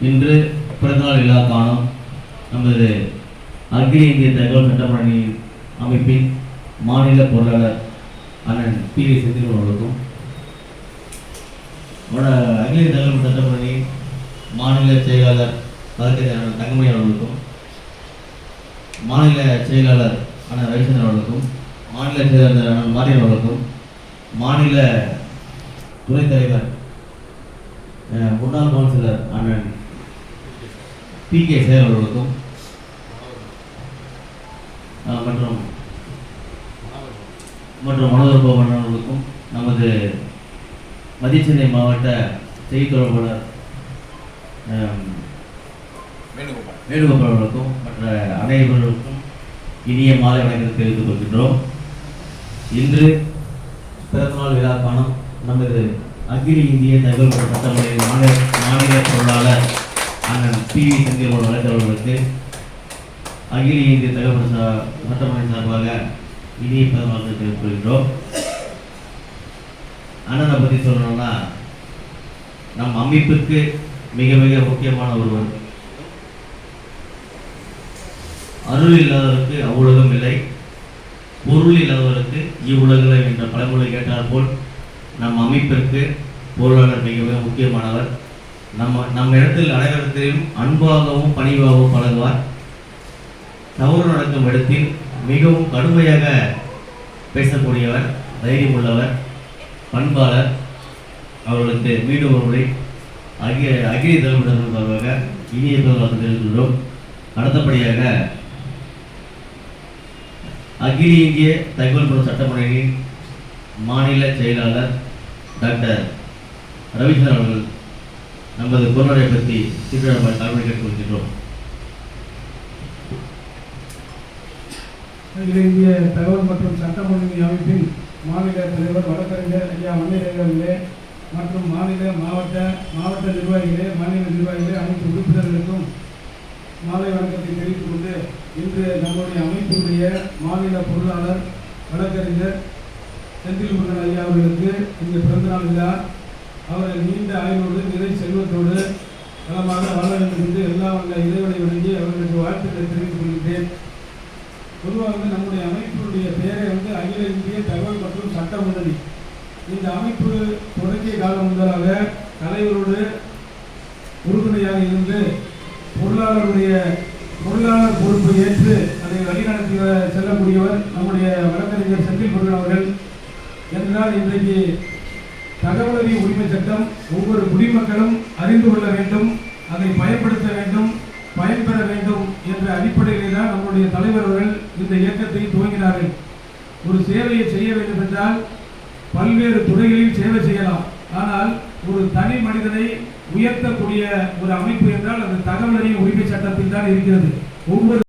இன்று பிறந்தநாள் விழா காணும் நமது அகில இந்திய தகவல் சட்டப்பணி அமைப்பின் மாநில பொருளாளர் அண்ணன் பி வி செந்தில் அவர்களுக்கும் அகில இந்திய தகவல் சட்டப்பணி மாநில செயலாளர் வழக்கறிஞர் தங்கமணி அவர்களுக்கும் மாநில செயலாளர் அண்ணன் ரவிச்சந்திரன் அவர்களுக்கும் மாநில செயலாளர் அண்ணன் மாரியன் அவர்களுக்கும் மாநில துணைத் தலைவர் முன்னாள் கவுன்சிலர் அண்ணன் பி கே சேர் அவர்களுக்கும் மற்றும் மற்றும் மனோகர் கோபன் அவர்களுக்கும் நமது மதிச்சென்னை மாவட்ட செய்தி தொடர்பாளர் வேணுகோபால். அவர்களுக்கும் மற்ற அனைவருக்கும் இனிய மாலை வணக்கத்தை தெரிவித்துக் கொள்கின்றோம். இன்று பிறந்தநாள் விழா காணும் நமது அகில இந்திய தகவல் சட்டமன்ற மாநில மாநில பொருளாளர் அண்ணன் பி வி செந்தில் வழக்கவர்களுக்கு அகில இந்திய தகவல் ச- சட்டமன்ற சார்பாக இனிய பிறந்தநாள் தெரிவித்துக் அண்ணனை பற்றி சொல்லணும்னா நம் அமைப்பிற்கு மிக மிக முக்கியமான ஒருவர். அருள் இல்லாதவருக்கு அவ்வுலகம் இல்லை. பொருள் இல்லாதவருக்கு இவ்வுலகில் என்ற பழமொழி கேட்டால் போல் நம் அமைப்பிற்கு பொருளாளர் மிக மிக முக்கியமானவர். நம்ம நம் இடத்தில் அனைவரத்திலும் அன்பாகவும் பணிவாகவும் பழகுவார். தவறு நடக்கும் இடத்தில் மிகவும் கடுமையாக பேசக்கூடியவர் தைரியம் உள்ளவர் பண்பாளர். அவர்களுக்கு மீண்டும் ஒரு முறை அகில அகில தலைவர்கள் சார்பாக இனிய பிறந்தநாள் தெரிவித்துள்ளோம் அடுத்தபடியாக அகில இந்திய தகவல் மற்றும் சட்டமன்றின் மாநில செயலாளர் டாக்டர் ரவிச்சந்திரன் அவர்கள் நமது பொருளாதாரை பற்றி சீக்கிரம் தலைமை கேட்டுக்கொள்கின்றோம் அகில இந்திய தகவல் மற்றும் சட்டமொழி அமைப்பின் மாநில தலைவர் வழக்கறிஞர் ஐயா மன்னிரங்களே மற்றும் மாநில மாவட்ட மாவட்ட நிர்வாகிகளே மாநில நிர்வாகிகளே அனைத்து உறுப்பினர்களுக்கும் மாலை வணக்கத்தை தெரிவித்துக் கொண்டு இன்று நம்முடைய அமைப்பினுடைய மாநில பொருளாளர் வழக்கறிஞர் செந்தில் முருகன் ஐயா அவர்களுக்கு இன்று பிறந்தநாள் விழா அவரை நீண்ட ஆய்வோடு நிறை செல்வத்தோடு நலமாக வாழ வேண்டும் என்று எல்லா வல்ல இறைவனை வழங்கி அவர்களுக்கு வாழ்த்துக்களை தெரிவித்துக் கொள்கிறேன் பொதுவாக வந்து நம்முடைய அமைப்பினுடைய பெயரை வந்து அகில இந்திய தகவல் மற்றும் சட்ட முன்னணி இந்த அமைப்பு தொடங்கிய காலம் முதலாக தலைவரோடு உறுதுணையாக இருந்து பொருளாளருடைய பொருளாளர் பொறுப்பை ஏற்று அதை வழிநடத்தி செல்லக்கூடியவர் நம்முடைய வழக்கறிஞர் செந்தில் முருகன் அவர்கள். என்றால் இன்றைக்கு தகவல் உரிமை சட்டம் ஒவ்வொரு குடிமக்களும் அறிந்து கொள்ள வேண்டும் அதை பயன்படுத்த வேண்டும் பயன்பெற வேண்டும் என்ற அடிப்படையிலே தான் நம்முடைய தலைவர் அவர்கள் இந்த இயக்கத்தை துவங்கினார்கள். ஒரு சேவையை செய்ய வேண்டும் என்றால் பல்வேறு துறைகளில் சேவை செய்யலாம். ஆனால் ஒரு தனி மனிதனை உயர்த்தக்கூடிய ஒரு அமைப்பு என்றால் அது தகவல் உரிமை சட்டத்தில் தான் இருக்கிறது. ஒவ்வொரு